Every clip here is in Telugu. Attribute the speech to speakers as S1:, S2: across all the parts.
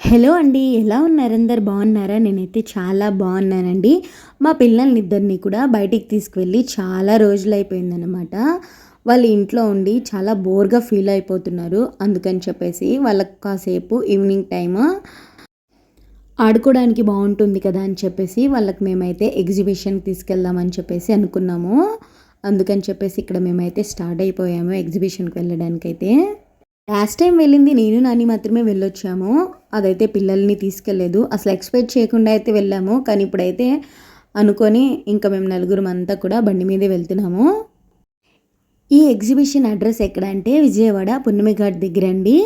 S1: హలో అండి ఎలా ఉన్నారు? అందరు బాగున్నారా? నేనైతే చాలా బాగున్నానండి. మా పిల్లల్ని ఇద్దరిని కూడా బయటికి తీసుకువెళ్ళి చాలా రోజులు అయిపోయిందనమాట వాళ్ళు ఇంట్లో ఉండి చాలా బోర్గా ఫీల్ అయిపోతున్నారు. అందుకని చెప్పేసి వాళ్ళకి కాసేపు ఈవినింగ్ టైము ఆడుకోవడానికి బాగుంటుంది కదా అని చెప్పేసి వాళ్ళకి మేమైతే ఎగ్జిబిషన్ తీసుకెళ్దామని చెప్పేసి అనుకున్నాము. అందుకని చెప్పేసి ఇక్కడ మేమైతే స్టార్ట్ అయిపోయాము ఎగ్జిబిషన్కి వెళ్ళడానికైతే. లాస్ట్ టైం వెళ్ళింది నేను నాని మాత్రమే వెళ్ళొచ్చాము. అదైతే పిల్లల్ని తీసుకెళ్ళలేదు. అసలు ఎక్స్పెక్ట్ చేయకుండా అయితే వెళ్ళాము. కానీ ఇప్పుడైతే అనుకొని ఇంకా మేము నలుగురం అంతా కూడా బండి మీదే వెళ్తున్నాము. ఈ ఎగ్జిబిషన్ అడ్రస్ ఎక్కడ అంటే విజయవాడ పున్నమిఘాట్ దగ్గర అండి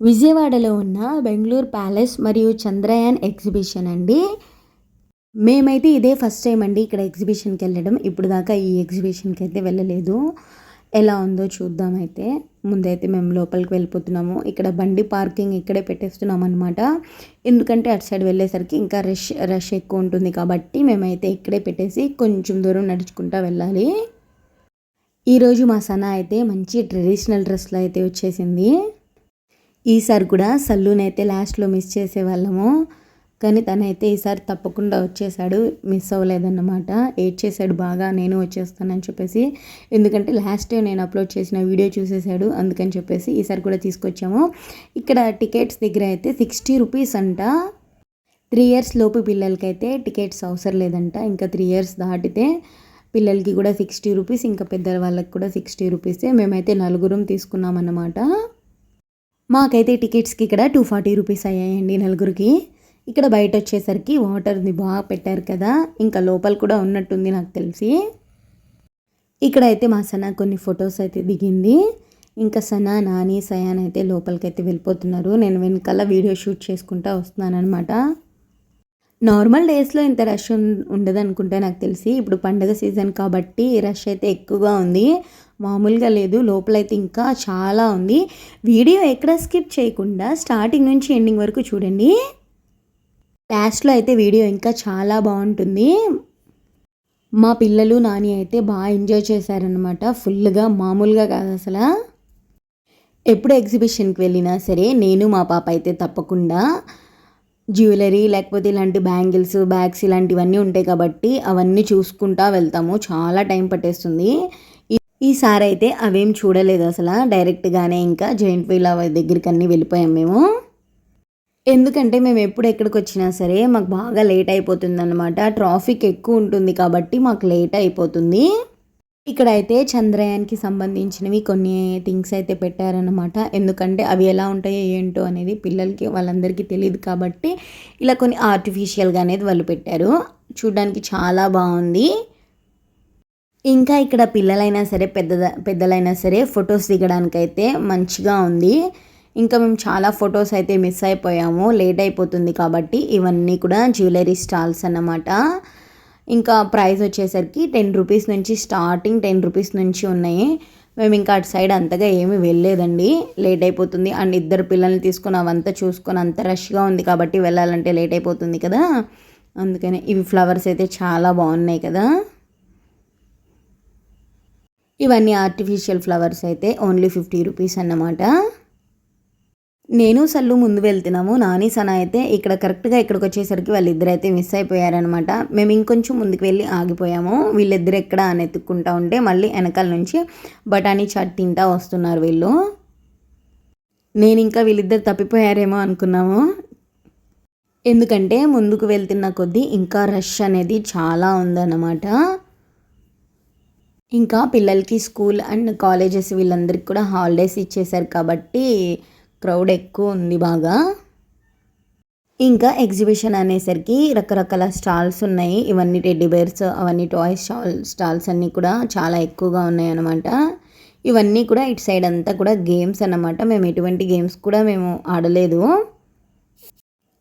S1: విజయవాడలో ఉన్న బెంగళూరు ప్యాలెస్ మరియు చంద్రయాన్ ఎగ్జిబిషన్ అండి. మేమైతే ఇదే ఫస్ట్ టైం అండి ఇక్కడ ఎగ్జిబిషన్కి వెళ్ళడం. ఇప్పుడు దాకా ఈ ఎగ్జిబిషన్కి అయితే వెళ్ళలేదు. ఎలా ఉందో చూద్దామైతే ముందైతే మేము లోపలికి వెళ్ళిపోతున్నాము. ఇక్కడ బండి పార్కింగ్ ఇక్కడే పెట్టేస్తున్నాం అనమాట ఎందుకంటే అటు సైడ్ వెళ్ళేసరికి ఇంకా రష్ రష్ ఎక్కువ ఉంటుంది కాబట్టి మేమైతే ఇక్కడే పెట్టేసి కొంచెం దూరం నడుచుకుంటూ వెళ్ళాలి. ఈరోజు మా సన అయితే మంచి ట్రెడిషనల్ డ్రెస్లో అయితే వచ్చేసింది. ఈసారి కూడా సల్లూన్ అయితే లాస్ట్లో మిస్ చేసేవాళ్ళము. కానీ తనైతే ఈసారి తప్పకుండా వచ్చేసాడు మిస్ అవ్వలేదన్నమాట. చేశాడు బాగా నేను వచ్చేస్తానని చెప్పేసి. ఎందుకంటే లాస్ట్ నేను అప్లోడ్ చేసిన వీడియో చూసేసాడు అందుకని చెప్పేసి ఈసారి కూడా తీసుకొచ్చాము. ఇక్కడ టికెట్స్ దగ్గర అయితే సిక్స్టీ రూపీస్ అంట. త్రీ ఇయర్స్ లోపు పిల్లలకైతే టికెట్స్ అవసరం లేదంట. ఇంకా త్రీ ఇయర్స్ దాటితే పిల్లలకి కూడా సిక్స్టీ రూపీస్ ఇంకా పెద్ద వాళ్ళకి కూడా సిక్స్టీ రూపీసే మేమైతే నలుగురం తీసుకున్నామన్నమాట. మాకైతే టికెట్స్కి ఇక్కడ టూ ఫార్టీ రూపీస్ అయ్యాయండి నలుగురికి. ఇక్కడ బయట వచ్చేసరికి వాటర్ని బాగా పెట్టారు కదా ఇంకా లోపల కూడా ఉన్నట్టుంది నాకు తెలిసి. ఇక్కడ అయితే మా సనా కొన్ని ఫొటోస్ అయితే దిగింది. ఇంకా సనా నాని సయాన్ అయితే లోపలికైతే వెళ్ళిపోతున్నారు. నేను వెనకాల వీడియో షూట్ చేసుకుంటా వస్తున్నాను అనమాట నార్మల్ డేస్లో ఇంత రష్ ఉండదు అనుకుంటే నాకు తెలిసి ఇప్పుడు పండగ సీజన్ కాబట్టి రష్ అయితే ఎక్కువగా ఉంది. మామూలుగా లేదు లోపలైతే ఇంకా చాలా ఉంది. వీడియో ఎక్కడ స్కిప్ చేయకుండా స్టార్టింగ్ నుంచి ఎండింగ్ వరకు చూడండి. లాస్ట్లో అయితే వీడియో ఇంకా చాలా బాగుంటుంది. మా పిల్లలు నాని అయితే బాగా ఎంజాయ్ చేశారనమాట ఫుల్గా మామూలుగా కాదు అసలు. ఎప్పుడు ఎగ్జిబిషన్కి వెళ్ళినా సరే నేను మా పాప అయితే తప్పకుండా జ్యువెలరీ లేకపోతే ఇలాంటి బ్యాంగిల్స్ బ్యాగ్స్ ఇలాంటివన్నీ ఉంటాయి కాబట్టి అవన్నీ చూసుకుంటా వెళ్తాము. చాలా టైం పట్టేస్తుంది. ఈసారి అయితే అవేం చూడలేదు అసలు. డైరెక్ట్గానే ఇంకా జాయింట్ వీల్ దగ్గరికి అన్నీ వెళ్ళిపోయాం మేము. ఎందుకంటే మేము ఎప్పుడు ఎక్కడికి వచ్చినా సరే మాకు బాగా లేట్ అయిపోతుంది అనమాట ట్రాఫిక్ ఎక్కువ ఉంటుంది కాబట్టి మాకు లేట్ అయిపోతుంది. ఇక్కడ అయితే చంద్రయాన్కి సంబంధించినవి కొన్ని థింగ్స్ అయితే పెట్టారనమాట ఎందుకంటే అవి ఎలా ఉంటాయో ఏంటో అనేది పిల్లలకి వాళ్ళందరికీ తెలియదు కాబట్టి ఇలా కొన్ని ఆర్టిఫిషియల్గా అనేది వాళ్ళు పెట్టారు. చూడడానికి చాలా బాగుంది. ఇంకా ఇక్కడ పిల్లలైనా సరే పెద్ద పెద్దలైనా సరే ఫొటోస్ దిగడానికైతే మంచిగా ఉంది. ఇంకా మేము చాలా ఫొటోస్ అయితే మిస్ అయిపోయాము. లేట్ అయిపోతుంది కాబట్టి ఇవన్నీ కూడా జ్యువెలరీ స్టాల్స్ అన్నమాట. ఇంకా ప్రైస్ వచ్చేసరికి టెన్ రూపీస్ నుంచి స్టార్టింగ్ టెన్ రూపీస్ నుంచి ఉన్నాయి. మేము ఇంకా అటు సైడ్ అంతగా ఏమీ వెళ్ళలేదండి. లేట్ అయిపోతుంది. అండ్ ఇద్దరు పిల్లల్ని తీసుకొని అవంతా చూసుకొని అంత రష్గా ఉంది కాబట్టి వెళ్ళాలంటే లేట్ అయిపోతుంది కదా. అందుకని ఇవి ఫ్లవర్స్ అయితే చాలా బాగున్నాయి కదా. ఇవన్నీ ఆర్టిఫిషియల్ ఫ్లవర్స్ అయితే ఓన్లీ ఫిఫ్టీ రూపీస్ అన్నమాట. నేను సల్లు ముందు వెళ్తున్నాము. నాని సన అయితే ఇక్కడ కరెక్ట్గా ఇక్కడికి వచ్చేసరికి వాళ్ళిద్దరు అయితే మిస్ అయిపోయారనమాట మేము ఇంకొంచెం ముందుకు వెళ్ళి ఆగిపోయాము. వీళ్ళిద్దరు ఎక్కడ అని ఎత్తుక్కుంటా ఉంటే మళ్ళీ వెనకాల నుంచి బఠానీ చాట్ తింటా వస్తున్నారు వీళ్ళు. నేను ఇంకా వీళ్ళిద్దరు తప్పిపోయారేమో అనుకున్నాము. ఎందుకంటే ముందుకు వెళ్తున్న కొద్దీ ఇంకా రష్ అనేది చాలా ఉందన్నమాట. ఇంకా పిల్లలకి స్కూల్ అండ్ కాలేజెస్ వీళ్ళందరికీ కూడా హాలిడేస్ ఇచ్చేసారు కాబట్టి క్రౌడ్ ఎక్కువ ఉంది బాగా. ఇంకా ఎగ్జిబిషన్ అనేసరికి రకరకాల స్టాల్స్ ఉన్నాయి. ఇవన్నీ టెడ్డీ బేర్స్ అవన్నీ టాయ్స్ స్టాల్ స్టాల్స్ అన్నీ కూడా చాలా ఎక్కువగా ఉన్నాయి అన్నమాట ఇవన్నీ కూడా ఇటు సైడ్ అంతా కూడా గేమ్స్ అన్నమాట. మేము ఎటువంటి గేమ్స్ కూడా మేము ఆడలేదు.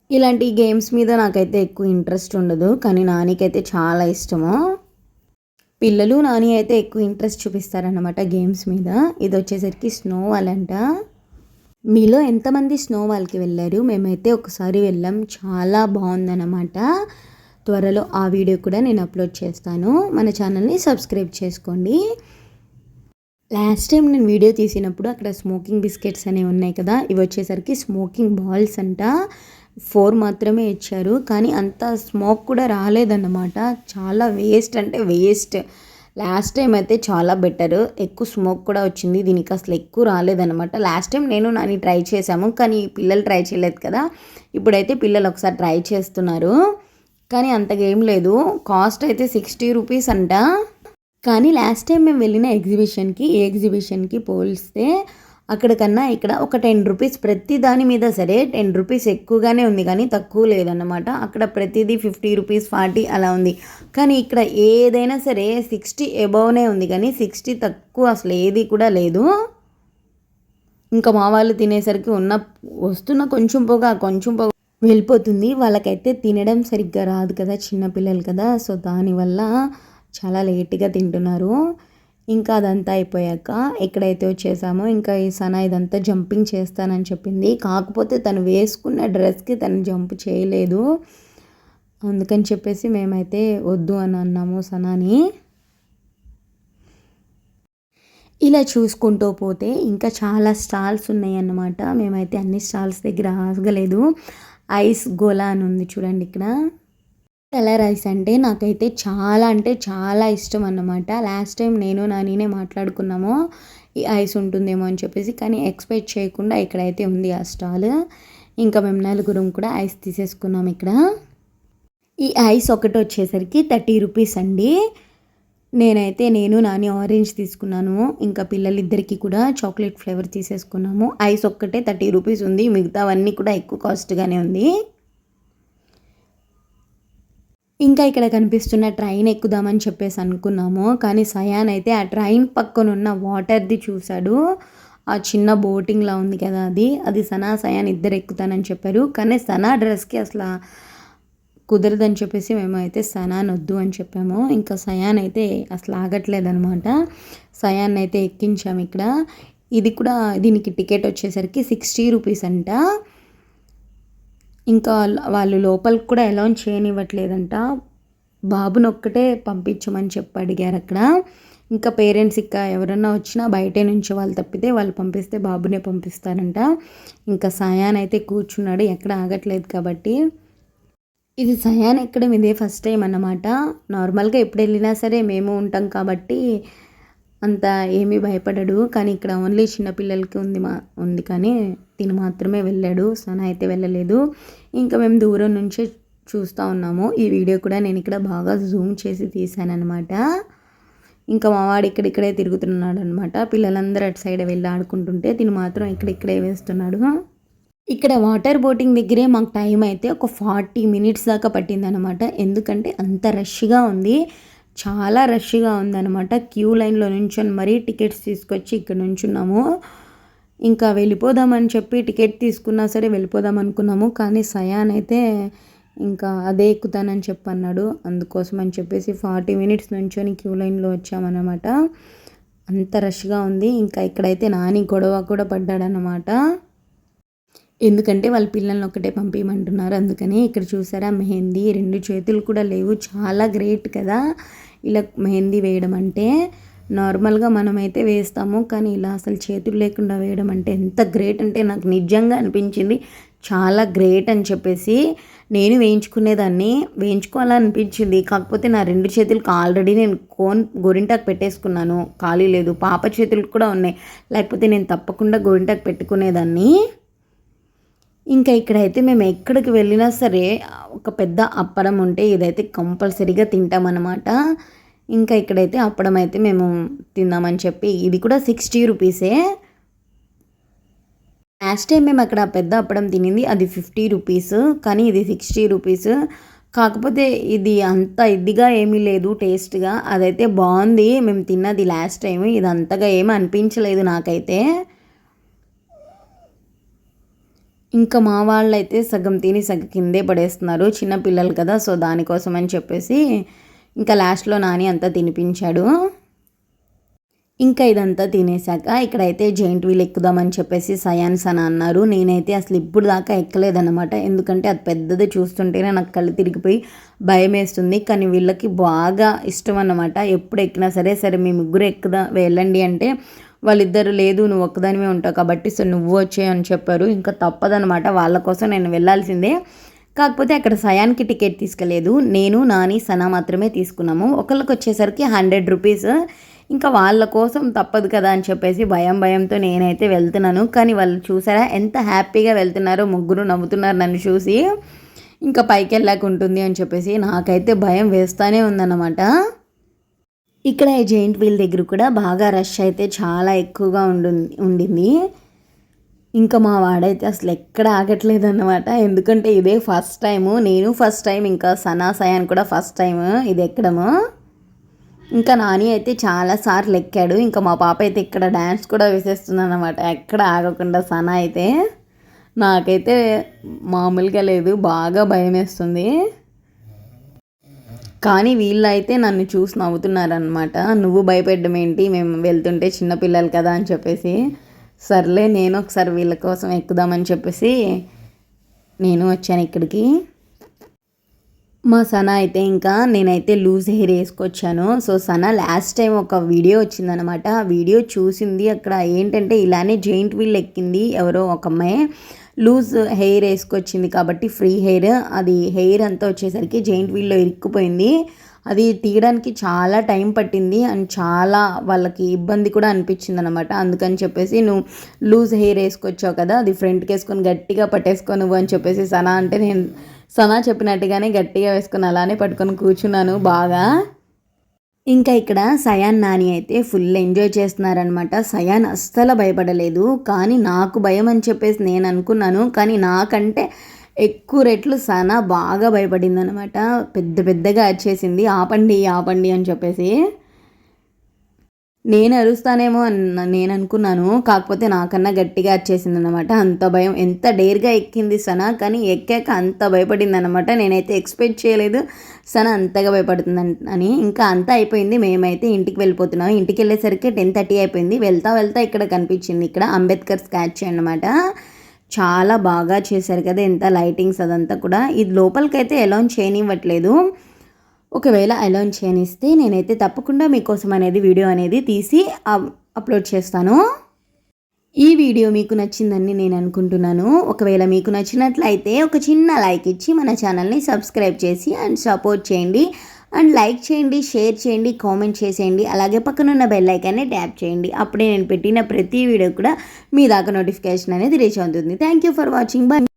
S1: ఇలాంటి గేమ్స్ మీద నాకైతే ఎక్కువ ఇంట్రెస్ట్ ఉండదు. కానీ నానికైతే చాలా ఇష్టము. పిల్లలు నాని అయితే ఎక్కువ ఇంట్రెస్ట్ చూపిస్తారన్నమాట గేమ్స్ మీద. ఇది వచ్చేసరికి స్నో వాళ్ళంట మీలో ఎంతమంది స్నో వాల్కి వెళ్ళారు? మేమైతే ఒకసారి వెళ్ళాం. చాలా బాగుందన్నమాట. త్వరలో ఆ వీడియో కూడా నేను అప్లోడ్ చేస్తాను. మన ఛానల్ని సబ్స్క్రైబ్ చేసుకోండి. లాస్ట్ టైం నేను వీడియో తీసినప్పుడు అక్కడ స్మోకింగ్ బిస్కెట్స్ అనేవి ఉన్నాయి కదా? ఇవి వచ్చేసరికి స్మోకింగ్ బాల్స్ అంట. ఫోర్ మాత్రమే ఇచ్చారు. కానీ అంత స్మోక్ కూడా రాలేదన్నమాట. చాలా వేస్ట్ అంటే వేస్ట్. లాస్ట్ టైం అయితే చాలా బెటర్ ఎక్కువ స్మోక్ కూడా వచ్చింది. దీనికి అసలు ఎక్కువ రాలేదన్నమాట. లాస్ట్ టైం నేను నాని ట్రై చేశాము. కానీ పిల్లలు ట్రై చేయలేదు కదా. ఇప్పుడైతే పిల్లలు ఒకసారి ట్రై చేస్తున్నారు. కానీ అంతగా ఏం లేదు. కాస్ట్ అయితే సిక్స్టీ రూపీస్ అంట. కానీ లాస్ట్ టైం మేము వెళ్ళిన ఎగ్జిబిషన్కి ఏ ఎగ్జిబిషన్కి పోలిస్తే అక్కడ కన్నా ఇక్కడ ఒక టెన్ రూపీస్ ప్రతి దాని మీద సరే టెన్ రూపీస్ ఎక్కువగానే ఉంది కానీ తక్కువ లేదన్నమాట. అక్కడ ప్రతిదీ ఫిఫ్టీ రూపీస్ ఫార్టీ అలా ఉంది. కానీ ఇక్కడ ఏదైనా సరే సిక్స్టీ అబౌవ్నే ఉంది కానీ సిక్స్టీ తక్కువ అసలు ఏది కూడా లేదు. ఇంకా మా వాళ్ళు తినేసరికి ఉన్న వస్తున్న కొంచెం పొగ కొంచెం పొగ వెళ్ళిపోతుంది. వాళ్ళకైతే తినడం సరిగ్గా రాదు కదా చిన్నపిల్లలు కదా. సో దానివల్ల చాలా లేట్గా తింటున్నారు. ఇంకా అదంతా అయిపోయాక ఎక్కడైతే వచ్చేసామో ఇంకా ఈ సనా ఇదంతా జంపింగ్ చేస్తానని చెప్పింది. కాకపోతే తను వేసుకున్న డ్రెస్కి తను జంప్ చేయలేదు. అందుకని చెప్పేసి మేమైతే వద్దు అని అన్నాము సనాని. ఇలా చూసుకుంటూ పోతే ఇంకా చాలా స్టాల్స్ ఉన్నాయి అన్నమాట మేమైతే అన్ని స్టాల్స్ దగ్గర ఆగలేదు. ఐస్ గోలా అని ఉంది చూడండి ఇక్కడ. కలర్ రైస్ అంటే నాకైతే చాలా అంటే చాలా ఇష్టం అన్నమాట. లాస్ట్ టైం నేను నానినే మాట్లాడుకున్నాము. ఈ ఐస్ ఉంటుందేమో అని చెప్పేసి కానీ ఎక్స్పెక్ట్ చేయకుండా ఇక్కడైతే ఉంది ఆ స్టాల్. ఇంకా మేము నలుగురం కూడా ఐస్ తీసేసుకున్నాం ఇక్కడ. ఈ ఐస్ ఒకటి వచ్చేసరికి థర్టీ రూపీస్ అండి. నేనైతే నేను నాని ఆరెంజ్ తీసుకున్నాను. ఇంకా పిల్లలిద్దరికీ కూడా చాక్లెట్ ఫ్లేవర్ తీసేసుకున్నాము. ఐస్ ఒక్కటే థర్టీ రూపీస్ ఉంది. మిగతావన్నీ కూడా ఎక్కువ కాస్ట్గానే ఉంది. ఇంకా ఇక్కడ కనిపిస్తున్న ట్రైన్ ఎక్కుదామని చెప్పేసి అనుకున్నాము. కానీ సయాన్ అయితే ఆ ట్రైన్ పక్కన ఉన్న వాటర్ది చూశాడు. ఆ చిన్న బోటింగ్లా ఉంది కదా అది. అది సనా సయాన్ ఇద్దరు ఎక్కుతానని చెప్పారు. కానీ సనా డ్రెస్కి అసలు కుదరదని చెప్పేసి మేము అయితే సనాన్ వద్దు అని చెప్పాము. ఇంకా సయాన్ అయితే అసలు ఆగట్లేదు అనమాట సయాన్ అయితే ఎక్కించాము ఇక్కడ. ఇది కూడా దీనికి టికెట్ వచ్చేసరికి సిక్స్టీ రూపీస్ అంట. ఇంకా వాళ్ళు లోపలికి కూడా అలౌన్ చేయనివ్వట్లేదంట. బాబుని ఒక్కటే పంపించమని చెప్పి అడిగారు అక్కడ. ఇంకా పేరెంట్స్ ఇంకా ఎవరన్నా వచ్చినా బయటే నుంచి వాళ్ళు తప్పితే వాళ్ళు పంపిస్తే బాబునే పంపిస్తారంట. ఇంకా సయాన్ అయితే కూర్చున్నాడు ఎక్కడ ఆగట్లేదు కాబట్టి. ఇది సయాన్ ఎక్కడం ఇదే ఫస్ట్ టైం అన్నమాట. నార్మల్గా ఎప్పుడు వెళ్ళినా సరే మేము ఉంటాం కాబట్టి అంత ఏమీ భయపడడు. కానీ ఇక్కడ ఓన్లీ చిన్నపిల్లలకి ఉంది మా ఉంది కానీ తిను మాత్రమే వెళ్ళాడు. సన అయితే వెళ్ళలేదు. ఇంకా మేము దూరం నుంచే చూస్తూ ఉన్నాము. ఈ వీడియో కూడా నేను ఇక్కడ బాగా జూమ్ చేసి తీశానమాట ఇంకా మావాడు ఇక్కడిక్కడే తిరుగుతున్నాడు అనమాట పిల్లలందరూ అటు సైడ్ వెళ్ళి ఆడుకుంటుంటే తిను మాత్రం ఇక్కడిక్కడే వేస్తున్నాడు. ఇక్కడ వాటర్ బోటింగ్ దగ్గరే మాకు టైం అయితే ఒక ఫార్టీ మినిట్స్ దాకా పట్టిందనమాట ఎందుకంటే అంత రష్గా ఉంది. చాలా రష్గా ఉందన్నమాట. క్యూ లైన్లో నుంచొని మరీ టికెట్స్ తీసుకొచ్చి ఇక్కడ నుంచున్నాము. ఇంకా వెళ్ళిపోదామని చెప్పి టికెట్ తీసుకున్నా సరే వెళ్ళిపోదాం అనుకున్నాము కానీ సయాన్ అయితే ఇంకా అదే ఎక్కుతానని చెప్పి అన్నాడు అందుకోసం అని చెప్పేసి ఫార్టీ మినిట్స్ నుంచొని క్యూ లైన్లో వచ్చామన్నమాట. అంత రష్గా ఉంది. ఇంకా ఇక్కడైతే నాని గొడవ కూడా పడ్డాడనమాట ఎందుకంటే వాళ్ళ పిల్లల్ని ఒకటే పంపించమంటున్నారు అందుకని ఇక్కడ చూసారా మెహందీ రెండు చేతులు కూడా లేవు. చాలా గ్రేట్ కదా. ఇలా మెహందీ వేయడం అంటే నార్మల్గా మనమైతే వేస్తాము కానీ ఇలా అసలు చేతులు లేకుండా వేయడం అంటే ఎంత గ్రేట్ అంటే నాకు నిజంగా అనిపించింది. చాలా గ్రేట్ అని చెప్పేసి నేను వేయించుకునేదాన్ని. వేయించుకోవాలనిపించింది. కాకపోతే నా రెండు చేతులకు ఆల్రెడీ నేను కోన్ గొరింటాకు పెట్టేసుకున్నాను. ఖాళీ లేదు. పాప చేతులకు కూడా ఉన్నాయి. లేకపోతే నేను తప్పకుండా గొరింటాకు పెట్టుకునేదాన్ని. ఇంకా ఇక్కడైతే మేము ఎక్కడికి వెళ్ళినా సరే ఒక పెద్ద అప్పడం ఉంటే ఇదైతే కంపల్సరీగా తింటామన్నమాట. ఇంకా ఇక్కడైతే అప్పడం అయితే మేము తిందామని చెప్పి ఇది కూడా సిక్స్టీ రూపీసే. లాస్ట్ టైం మేము అక్కడ పెద్ద అప్పడం తినింది అది ఫిఫ్టీ రూపీస్. కానీ ఇది సిక్స్టీ రూపీస్. కాకపోతే ఇది అంత ఇదిగా ఏమీ లేదు టేస్ట్గా. అదైతే బాగుంది మేము తిన్నది లాస్ట్ టైం ఇది అంతగా ఏమీ అనిపించలేదు నాకైతే. ఇంకా మా వాళ్ళు అయితే సగం తిని సగం కిందే పడేస్తున్నారు. చిన్న పిల్లలు కదా సో దానికోసం అని చెప్పేసి ఇంకా లాస్ట్లో నాని అంతా తినిపించాడు. ఇంకా ఇదంతా తినేసాక ఇక్కడైతే జైంట్ వీల్ ఎక్కుదామని చెప్పేసి సయాన్స్ అని అన్నారు. నేనైతే అసలు ఇప్పుడు దాకా ఎక్కలేదన్నమాట. ఎందుకంటే అది పెద్దది చూస్తుంటేనే నాకు కళ్ళు తిరిగిపోయి భయం వేస్తుంది కానీ వీళ్ళకి బాగా ఇష్టం అన్నమాట. ఎప్పుడు ఎక్కినా సరే సరే మీ ముగ్గురు ఎక్కుదా వెళ్ళండి అంటే వాళ్ళిద్దరు లేదు నువ్వు ఒక్కదానివే ఉంటావు కాబట్టి సో నువ్వు వచ్చే అని చెప్పారు. ఇంకా తప్పదనమాట వాళ్ళ కోసం నేను వెళ్ళాల్సిందే. కాకపోతే అక్కడ సయాన్కి టికెట్ తీసుకోలేదు నేను నాని సనా మాత్రమే తీసుకున్నాము. ఒకళ్ళకి వచ్చేసరికి హండ్రెడ్ రూపీస్. ఇంకా వాళ్ళ కోసం తప్పదు కదా అని చెప్పేసి భయం భయంతో నేనైతే వెళ్తున్నాను. కానీ వాళ్ళు చూసారా? ఎంత హ్యాపీగా వెళ్తున్నారో. ముగ్గురు నవ్వుతున్నారు నన్ను చూసి. ఇంకా పైకి వెళ్ళాక ఉంటుంది అని చెప్పేసి నాకైతే భయం వేస్తూనే ఉందన్నమాట. ఇక్కడ ఈ జైంట్ వీల్ దగ్గర కూడా బాగా రష్ అయితే చాలా ఎక్కువగా ఉండు ఉండింది. ఇంకా మా వాడైతే అసలు ఎక్కడ ఆగట్లేదు అన్నమాట ఎందుకంటే ఇదే ఫస్ట్ టైము నేను ఫస్ట్ టైం ఇంకా సనా సయాన్ కూడా ఫస్ట్ టైం ఇది ఎక్కడము. ఇంకా నాని అయితే చాలా సార్లు ఎక్కాడు. ఇంకా మా పాప అయితే ఇక్కడ డ్యాన్స్ కూడా వేసేస్తుంది అనమాట ఎక్కడ ఆగకుండా సనా అయితే. నాకైతే మామూలుగా లేదు బాగా భయం వేస్తుంది కానీ వీళ్ళు అయితే నన్ను చూసి నవ్వుతున్నారనమాట నువ్వు భయపెట్టడం ఏంటి మేము వెళ్తుంటే చిన్నపిల్లలు కదా అని చెప్పేసి. సర్లే నేను ఒకసారి వీళ్ళ కోసం ఎక్కుదామని చెప్పేసి నేను వచ్చాను ఇక్కడికి. మా సన అయితే ఇంకా నేనైతే లూజ్ హెయిర్ వేసుకొచ్చాను. సో సన లాస్ట్ టైం ఒక వీడియో వచ్చిందనమాట ఆ వీడియో చూసింది అక్కడ ఏంటంటే ఇలానే జెయింట్ వీల్ ఎక్కింది ఎవరో ఒక అమ్మాయి. లూజ్ హెయిర్ వేసుకొచ్చింది కాబట్టి ఫ్రీ హెయిర్. అది హెయిర్ అంతా వచ్చేసరికి జెయింట్ వీల్లో ఇరుక్కుపోయింది. అది తీయడానికి చాలా టైం పట్టింది అండ్ చాలా వాళ్ళకి ఇబ్బంది కూడా అనిపించింది అనమాట అందుకని చెప్పేసి నువ్వు లూజ్ హెయిర్ వేసుకొచ్చావు కదా అది ఫ్రంట్కి వేసుకొని గట్టిగా పట్టేసుకో నువ్వు అని చెప్పేసి సనా అంటే నేను సనా చెప్పినట్టుగానే గట్టిగా వేసుకొని అలానే పట్టుకొని కూర్చున్నాను బాగా. ఇంకా ఇక్కడ సయాన్ నాని అయితే ఫుల్ ఎంజాయ్ చేస్తున్నారనమాట సయాన్ అస్సలు భయపడలేదు. కానీ నాకు భయం అని చెప్పేసి నేను అనుకున్నాను. కానీ నాకంటే ఎక్కువ రెట్లు సనా బాగా భయపడింది అనమాట పెద్ద పెద్దగా వచ్చేసింది ఆపండి ఆపండి అని చెప్పేసి. నేను అరుస్తానేమో అన్న నేను అనుకున్నాను. కాకపోతే నాకన్నా గట్టిగా అరిచేసింది అనమాట అంత భయం ఎంత డేర్గా ఎక్కింది సన కానీ ఎక్కాక అంత భయపడింది అనమాట నేనైతే ఎక్స్పెక్ట్ చేయలేదు సన అంతగా భయపడుతుంది అని. ఇంకా అంతా అయిపోయింది. మేమైతే ఇంటికి వెళ్ళిపోతున్నాం. ఇంటికి వెళ్ళేసరికి టెన్ థర్టీ అయిపోయింది. వెళ్తా వెళ్తా ఇక్కడ కనిపించింది. ఇక్కడ అంబేద్కర్ స్కాచ్ అనమాట చాలా బాగా చేశారు కదా ఎంత లైటింగ్స్ అదంతా కూడా. ఇది లోపలికైతే అలౌన్ చేయనివ్వట్లేదు. ఒకవేళ అలౌన్ చేయనిస్తే నేనైతే తప్పకుండా మీకోసం అనేది వీడియో అనేది తీసి అప్లోడ్ చేస్తాను. ఈ వీడియో మీకు నచ్చిందని నేను అనుకుంటున్నాను. ఒకవేళ మీకు నచ్చినట్లయితే ఒక చిన్న లైక్ ఇచ్చి మన ఛానల్ని సబ్స్క్రైబ్ చేసి అండ్ సపోర్ట్ చేయండి. అండ్ లైక్ చేయండి షేర్ చేయండి కామెంట్ చేసేయండి. అలాగే పక్కనున్న బెల్ ఐకాన్ని ట్యాప్ చేయండి. అప్పుడే నేను పెట్టిన ప్రతి వీడియో కూడా మీ దాకా నోటిఫికేషన్ అనేది రీచ్ అవుతుంది. Thank you for watching. Bye.